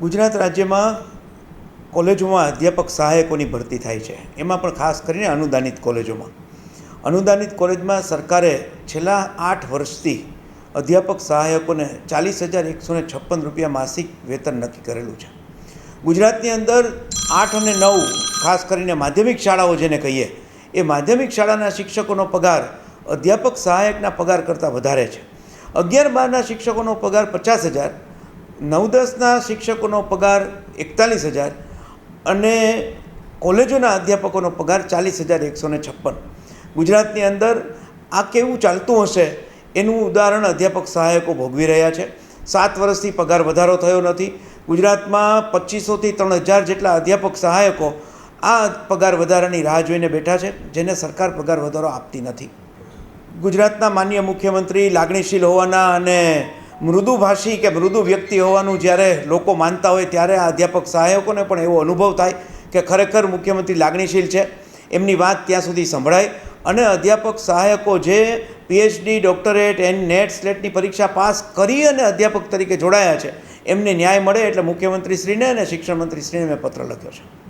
ગુજરાત રાજ્યમાં કોલેજોમાં અધ્યાપક સહાયકોની ભરતી થાય છે. એમાં પણ ખાસ કરીને અનુદાનિત કોલેજોમાં. અનુદાનિત કોલેજમાં સરકારે છેલ્લા આઠ વર્ષથી અધ્યાપક સહાયકોને ચાલીસ હજાર એકસો ને છપ્પન રૂપિયા માસિક વેતન નક્કી કરેલું છે. ગુજરાતની અંદર આઠ અને નવ, ખાસ કરીને માધ્યમિક શાળાઓ જેને કહીએ, એ માધ્યમિક શાળાના શિક્ષકોનો પગાર અધ્યાપક સહાયકના પગાર કરતાં વધારે છે. અગિયાર બારના શિક્ષકોનો પગાર પચાસ હજાર નવ દસના શિક્ષકોનો પગાર એકતાલીસ હજાર અને કોલેજોના અધ્યાપકોનો પગાર ચાલીસ હજાર એકસો ને છપ્પન. ગુજરાતની અંદર આ કેવું ચાલતું હશે એનું ઉદાહરણ અધ્યાપક સહાયકો ભોગવી રહ્યા છે. સાત વર્ષથી પગાર વધારો થયો નથી. ગુજરાતમાં પચીસોથી ત્રણ હજાર જેટલા અધ્યાપક સહાયકો આ પગાર વધારાની રાહ જોઈને બેઠા છે, જેને સરકાર પગાર વધારો આપતી નથી. ગુજરાતના માન્ય મુખ્યમંત્રી લાગણીશીલ હોવાના અને મૃદુભાષી કે મૃદુ વ્યક્તિ હોવાનું જ્યારે લોકો માનતા હોય ત્યારે આ અધ્યાપક સહાયકોને પણ એવો અનુભવ થાય કે ખરેખર મુખ્યમંત્રી લાગણીશીલ છે. એમની વાત ત્યાં સુધી સંભળાય અને અધ્યાપક સહાયકો જે પીએચડી ડોક્ટરેટ એન્ડ નેટ સ્લેટની પરીક્ષા પાસ કરી અને અધ્યાપક તરીકે જોડાયા છે, એમને ન્યાય મળે એટલે મુખ્યમંત્રીશ્રીને અને શિક્ષણ મંત્રીશ્રીને મેં પત્ર લખ્યો છે.